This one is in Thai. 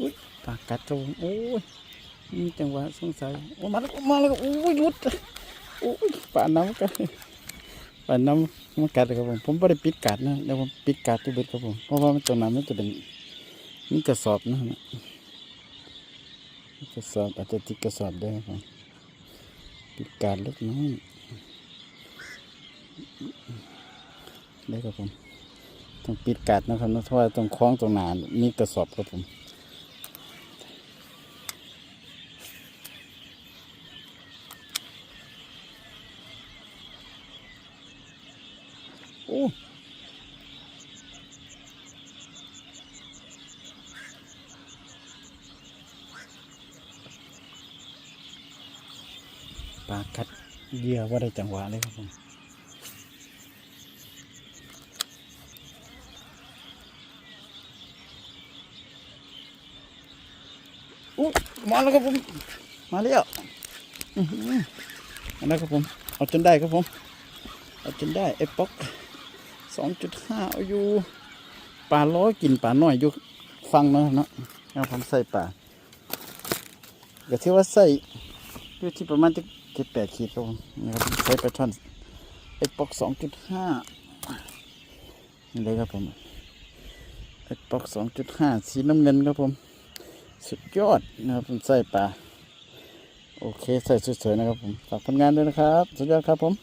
อุ้ยปากกัดครับผมโอ้ยมีจังหวะสงสัยโอ้มาแล้วมาแล้วโอ้ยหยุดโอ้ยป่าน้ำกันป่าน้ำมันกัดครับผมผมไม่ได้ปิดกัดนะเดี๋ยวผมปิดกัดที่เบ็ดครับผมเพราะว่ามันตรงนั้นมันจะเป็นนี่กระสอบนะกระสอบอาจจะติดกระสอบได้ครับผมปิดกัดเล็กน้อยได้ครับผมต้องปิดกัดนะครับนะเพราะว่าตรงคล้องตรงหนานมีกระสอบครับผม โอ้ปลากัดเยื่อว่าได้จังหวะเลยครับผมอู้มาแล้วครับผม มาแล้วมาแล้วครับผม เอาจนได้ครับผม เอาจนได้ไอ้ป๊อก สองจุดห้าอยู่ปลาล้อกินปลาน้อยอยู่ฟังเนาะเนาะเอาผมใส่ปลาก็ที่ว่าใส่อยู่ที่ประมาณจะเจ็ดแปดขีดครับผมนะครับใส่ปลาช่อนไอ้ปอกสองจุดห้านี่เลยครับผมไอ้ปอกสองจุดห้าสีน้ำเงินครับผมสุดยอดนะครับผมใส่ปลาโอเคใส่สวยๆนะครับผมฝากผลงานด้วยนะครับ สุดยอดครับผม